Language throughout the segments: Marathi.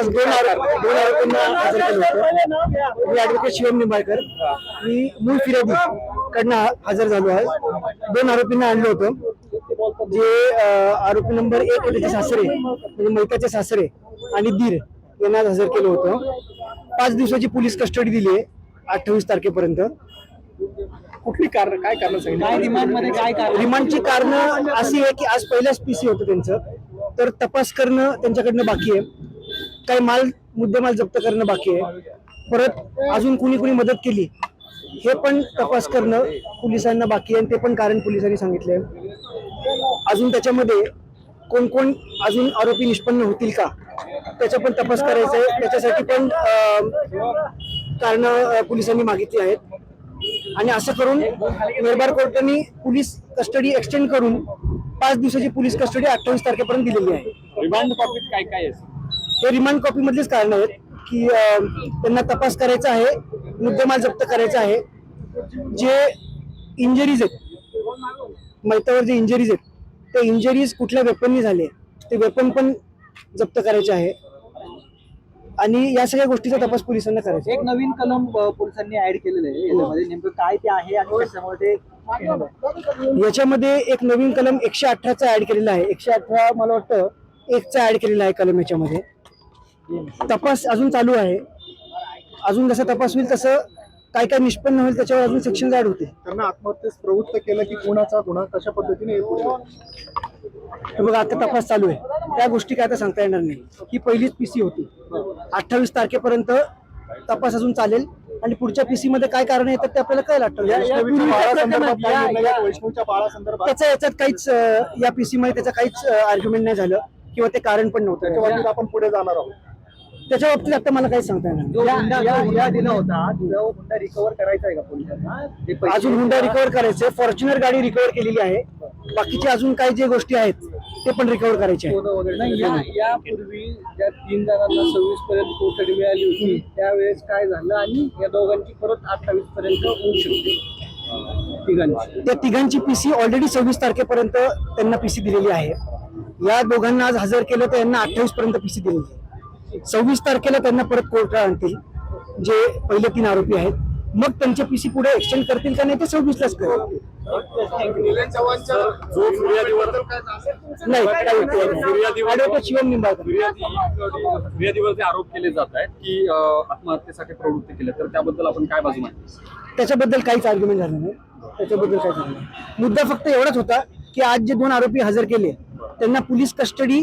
आज दोन आरोप दोन आरोपींना हजर केलं होतं मी ऍडव्होकेट शिवम निंबाळकर. मी मूळ फिर्यादी कडनं हजर झालो आहे दोन आरोपींना आणलं होतं. जे आरोपी नंबर एक त्याचे सासरे म्हणजे मैताचे सासरे आणि दीर यांना आज हजर केलं होतं. पाच दिवसाची पोलीस कस्टडी दिली आहे अठ्ठावीस तारखेपर्यंत. कुठली कारण काय कारण काय रिमांडमध्ये काय कारण? रिमांडची कारण अशी आहे की आज पहिल्याच पीसी होतं त्यांचं. तर तपास करणं त्यांच्याकडनं बाकी आहे. काही माल मुद्देमाल जप्त करणं बाकी आहे. परत अजून कुणी कुणी मदत केली हे पण तपास करणं पोलिसांना बाकी आहे आणि ते पण कारण पोलिसांनी सांगितले अजून त्याच्यामध्ये कोण कोण अजून आरोपी निष्पन्न होतील का त्याचा पण तपास करायचा आहे. त्याच्यासाठी पण कारण पोलिसांनी मागितली आहेत. आणि असं करून मेरबार कोर्टाने पोलीस कस्टडी एक्सटेंड करून पाच दिवसाची पोलीस कस्टडी अठ्ठावीस तारखेपर्यंत दिलेली आहे. रिमांड काय काय आहे? हे रिमांड कॉपी मधलीच कारण आहेत की त्यांना तपास करायचा आहे मुद्देमाल जप्त करायचा आहे. जे इंजरीज आहेत मैतावर जे इंजरीज आहेत ते इंजरीज कुठल्या वेपननी झाले ते वेपन पण जप्त करायचे आहे. आणि या सगळ्या गोष्टीचा तपास पोलिसांना करायचा आहे. एक नवीन कलम पोलिसांनी ऍड केलेलं आहे. याच्यामध्ये नेमकं काय ते आहे आणि? याच्यामध्ये एक नवीन कलम एकशे अठराचा ऍड केलेला आहे. एकशे अठरा मला वाटतं एकचा ऍड केलेला आहे कलम याच्यामध्ये. तपास अजून चालू आहे. अजून जसा तपास होईल तसं काय काय निष्पन्न होईल त्याच्यावर अजून सेक्शन ऍड होते. त्यांना आत्महत्येस प्रवृत्त केलं की कोणाचा गुन्हा कशा पद्धतीने बघा आता तपास चालू आहे. त्या गोष्टी काय आता सांगता येणार नाही. ही पहिलीच पीसी होती. अठ्ठावीस तारखेपर्यंत तपास अजून चालेल. आणि पुढच्या पीसी मध्ये काय कारण येतात ते आपल्याला कळेल त्याच्या याच्यात काहीच या पीसी मध्ये त्याचं काहीच आर्ग्युमेंट नाही झालं. किंवा ते कारण पण नव्हतं. आपण पुढे जाणार आहोत. त्याच्या बाबतीत आता मला काही सांगता येणार दिला होता हुंडा रिकव्हर करायचा आहे का पोलिसांना अजून हुंडा रिकव्हर करायचे. फॉर्च्युनर गाडी रिकव्हर केलेली आहे. बाकीचे अजून काही जे गोष्टी आहेत ते पण रिकव्हर करायचे यापूर्वी ज्या तीन जणांना सव्वीस पर्यंत कोठडी मिळाली होती त्यावेळेस काय झालं आणि या दोघांची परत अठ्ठावीस पर्यंत होऊ शकते. तिघांची. त्या तिघांची पीसी ऑलरेडी सव्वीस तारखेपर्यंत त्यांना पीसी दिलेली आहे. या दोघांना आज हजर केलं तर यांना अठ्ठावीस पर्यंत पीसी दिलेली आहे. सव्वीस तारखेला त्यांना परत कोर्टात आणतील जे पहिले तीन आरोपी आहेत. मग त्यांचे पीसी पुढे एक्सटेंड करतील का नाही ते सव्वीसलाच करतील जो फिर्यादीवर नाही. शिवम निंबाळकर. आरोप केले जात आहेत की आत्महत्येसाठी प्रवृत्ती केले. तर त्याबद्दल आपण काय बाजू मांडतो त्याच्याबद्दल काहीच आर्ग्युमेंट झालं नाही. त्याच्याबद्दल काहीच झालं नाही. मुद्दा फक्त एवढाच होता की आज जे दोन आरोपी हजर केले त्यांना पोलीस कस्टडी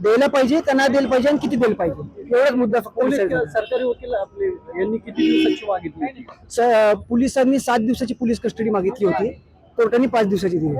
द्यायला पाहिजे का नाही द्यायला पाहिजे आणि किती द्यायला पाहिजे? एवढाच मुद्दा फक्त. सरकारी वकील आपले यांनी किती दिवसाची मागितली स- पोलिसांनी सात दिवसाची पोलीस कस्टडी मागितली होती. कोर्टाने पाच दिवसाची दिली